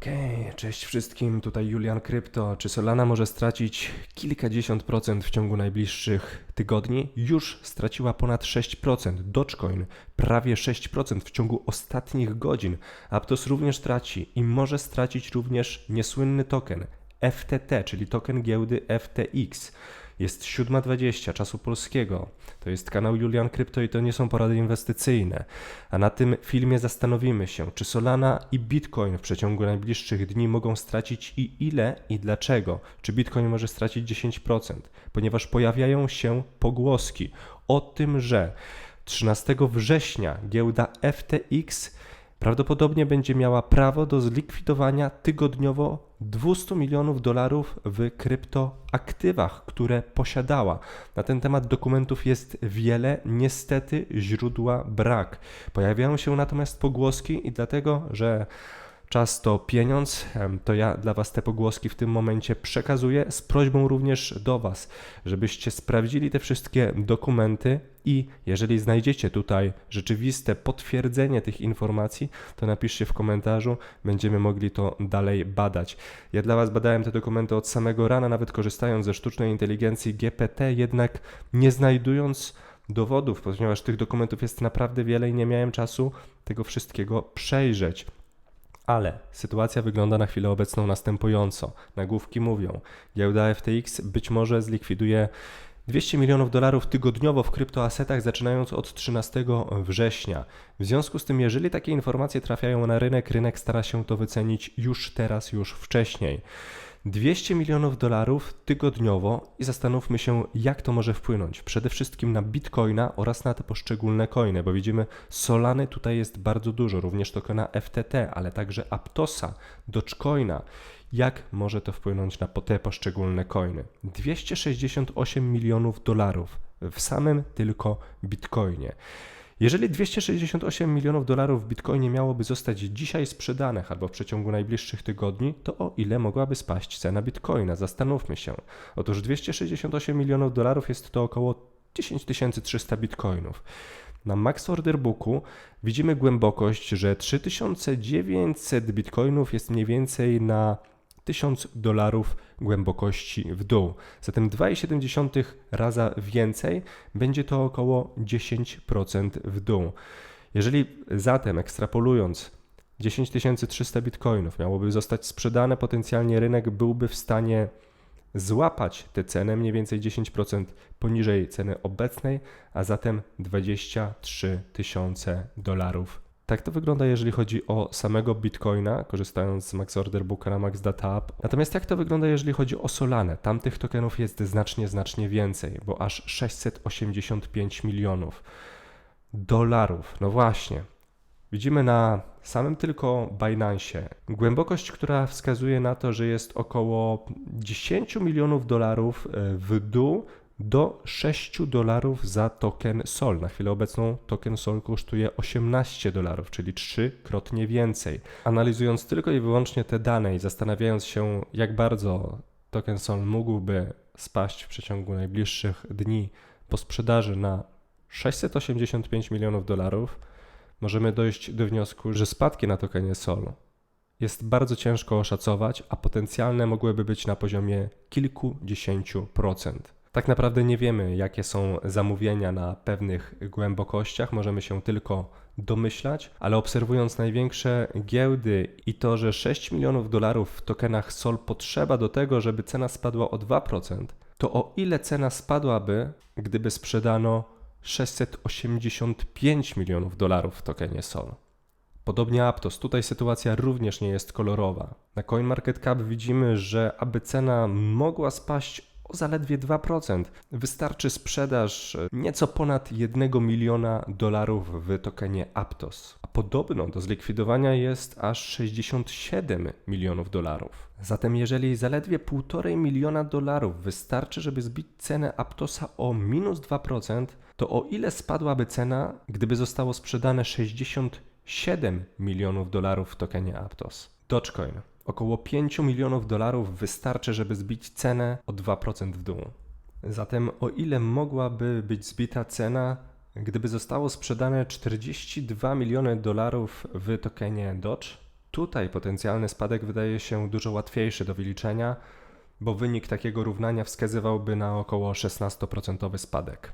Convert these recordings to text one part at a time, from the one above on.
Okej, cześć wszystkim, tutaj Julian Krypto. Czy Solana może stracić kilkadziesiąt procent w ciągu najbliższych tygodni? Już straciła ponad 6%. Dogecoin prawie 6% w ciągu ostatnich godzin. Aptos również traci i może stracić również niesłynny token FTT, czyli token giełdy FTX. Jest 7.20 czasu polskiego. To jest kanał Julian Krypto i to nie są porady inwestycyjne. A na tym filmie zastanowimy się, czy Solana i Bitcoin w przeciągu najbliższych dni mogą stracić i ile i dlaczego. Czy Bitcoin może stracić 10%? Ponieważ pojawiają się pogłoski o tym, że 13 września giełda FTX prawdopodobnie będzie miała prawo do zlikwidowania tygodniowo 200 milionów dolarów w kryptoaktywach, które posiadała. Na ten temat dokumentów jest wiele, niestety źródła brak. Pojawiają się natomiast pogłoski i dlatego, że Czas to pieniądz, to ja dla Was te pogłoski w tym momencie przekazuję z prośbą również do Was, żebyście sprawdzili te wszystkie dokumenty i jeżeli znajdziecie tutaj rzeczywiste potwierdzenie tych informacji, to napiszcie w komentarzu, będziemy mogli to dalej badać. Ja dla Was badałem te dokumenty od samego rana, nawet korzystając ze sztucznej inteligencji GPT, jednak nie znajdując dowodów, ponieważ tych dokumentów jest naprawdę wiele i nie miałem czasu tego wszystkiego przejrzeć. Ale sytuacja wygląda na chwilę obecną następująco. Nagłówki mówią, giełda FTX być może zlikwiduje 200 milionów dolarów tygodniowo w kryptoasetach zaczynając od 13 września. W związku z tym, jeżeli takie informacje trafiają na rynek, rynek stara się to wycenić już teraz, już wcześniej. 200 milionów dolarów tygodniowo i zastanówmy się, jak to może wpłynąć. Przede wszystkim na bitcoina oraz na te poszczególne coiny, bo widzimy, Solany tutaj jest bardzo dużo, również tokena FTT, ale także Aptosa, Dogecoina. Jak może to wpłynąć na te poszczególne coiny? 268 milionów dolarów w samym tylko bitcoinie. Jeżeli 268 milionów dolarów w bitcoinie miałoby zostać dzisiaj sprzedanych albo w przeciągu najbliższych tygodni, to o ile mogłaby spaść cena bitcoina? Zastanówmy się. Otóż 268 milionów dolarów jest to około 10 300 bitcoinów. Na Max Order Booku widzimy głębokość, że 3900 bitcoinów jest mniej więcej na 1000 dolarów głębokości w dół. Zatem 2,7 raza więcej będzie to około 10% w dół. Jeżeli zatem ekstrapolując 10 300 bitcoinów miałoby zostać sprzedane, potencjalnie rynek byłby w stanie złapać tę cenę mniej więcej 10% poniżej ceny obecnej, a zatem 23 tysiące dolarów. Tak to wygląda, jeżeli chodzi o samego Bitcoina, korzystając z Max Order Booka na Max Data App. Natomiast jak to wygląda, jeżeli chodzi o Solanę? Tamtych tokenów jest znacznie, znacznie więcej, bo aż 685 milionów dolarów. No właśnie. Widzimy na samym tylko Binance głębokość, która wskazuje na to, że jest około 10 milionów dolarów e, w dół do 6 dolarów za token SOL. Na chwilę obecną token SOL kosztuje 18 dolarów, czyli trzykrotnie więcej. Analizując tylko i wyłącznie te dane i zastanawiając się, jak bardzo token SOL mógłby spaść w przeciągu najbliższych dni po sprzedaży na 685 milionów dolarów, możemy dojść do wniosku, że spadki na tokenie SOL jest bardzo ciężko oszacować, a potencjalne mogłyby być na poziomie kilkudziesięciu procent. Tak naprawdę nie wiemy, jakie są zamówienia na pewnych głębokościach, możemy się tylko domyślać, ale obserwując największe giełdy i to, że 6 milionów dolarów w tokenach SOL potrzeba do tego, żeby cena spadła o 2%, to o ile cena spadłaby, gdyby sprzedano 685 milionów dolarów w tokenie SOL? Podobnie Aptos, tutaj sytuacja również nie jest kolorowa. Na CoinMarketCap widzimy, że aby cena mogła spaść o zaledwie 2%, wystarczy sprzedaż nieco ponad 1 miliona dolarów w tokenie Aptos. A podobno do zlikwidowania jest aż 67 milionów dolarów. Zatem jeżeli zaledwie 1,5 miliona dolarów wystarczy, żeby zbić cenę Aptosa o minus 2%, to o ile spadłaby cena, gdyby zostało sprzedane 67 milionów dolarów w tokenie Aptos? Dogecoin. Około 5 milionów dolarów wystarczy, żeby zbić cenę o 2% w dół. Zatem o ile mogłaby być zbita cena, gdyby zostało sprzedane 42 miliony dolarów w tokenie Doge? tutaj potencjalny spadek wydaje się dużo łatwiejszy do wyliczenia, bo wynik takiego równania wskazywałby na około 16% spadek.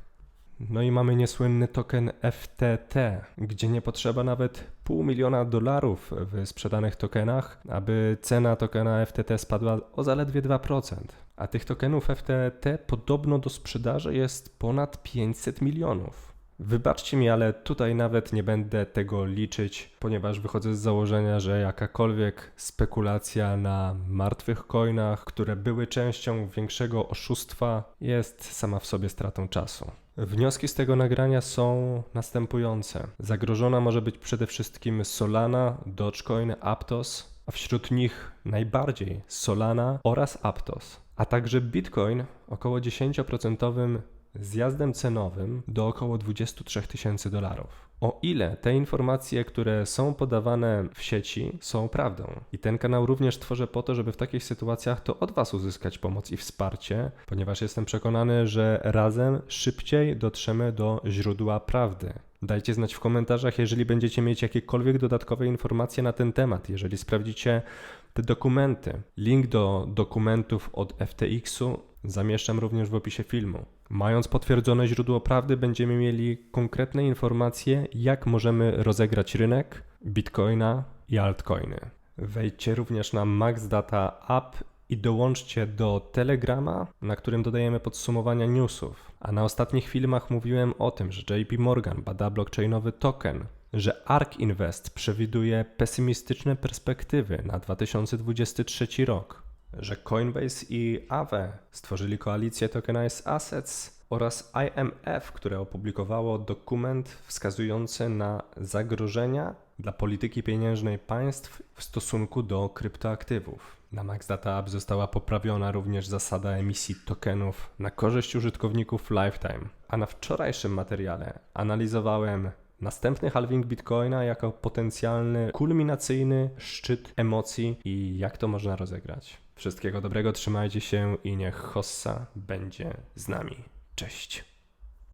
No i mamy niesłynny token FTT, gdzie nie potrzeba nawet pół miliona dolarów w sprzedanych tokenach, aby cena tokena FTT spadła o zaledwie 2%. A tych tokenów FTT podobno do sprzedaży jest ponad 500 milionów. Wybaczcie mi, ale tutaj nawet nie będę tego liczyć, ponieważ wychodzę z założenia, że jakakolwiek spekulacja na martwych coinach, które były częścią większego oszustwa, jest sama w sobie stratą czasu. Wnioski z tego nagrania są następujące. Zagrożona może być przede wszystkim Solana, Dogecoin, Aptos, a wśród nich najbardziej Solana oraz Aptos, a także Bitcoin około 10% zjazdem cenowym do około 23 tysięcy dolarów. O ile te informacje, które są podawane w sieci, są prawdą. I ten kanał również tworzę po to, żeby w takich sytuacjach to od Was uzyskać pomoc i wsparcie, ponieważ jestem przekonany, że razem szybciej dotrzemy do źródła prawdy. Dajcie znać w komentarzach, jeżeli będziecie mieć jakiekolwiek dodatkowe informacje na ten temat, jeżeli sprawdzicie te dokumenty. Link do dokumentów od FTX-u zamieszczam również w opisie filmu. Mając potwierdzone źródło prawdy, będziemy mieli konkretne informacje, jak możemy rozegrać rynek Bitcoina i altcoiny. Wejdźcie również na Max Data App i dołączcie do Telegrama, na którym dodajemy podsumowania newsów. A na ostatnich filmach mówiłem o tym, że JP Morgan bada blockchainowy token, że ARK Invest przewiduje pesymistyczne perspektywy na 2023 rok, że Coinbase i Aave stworzyli koalicję Tokenized Assets oraz IMF, które opublikowało dokument wskazujący na zagrożenia dla polityki pieniężnej państw w stosunku do kryptoaktywów. Na MaxData App została poprawiona również zasada emisji tokenów na korzyść użytkowników Lifetime. A na wczorajszym materiale analizowałem następny halving Bitcoina jako potencjalny kulminacyjny szczyt emocji i jak to można rozegrać. Wszystkiego dobrego, trzymajcie się i niech Hossa będzie z nami. Cześć.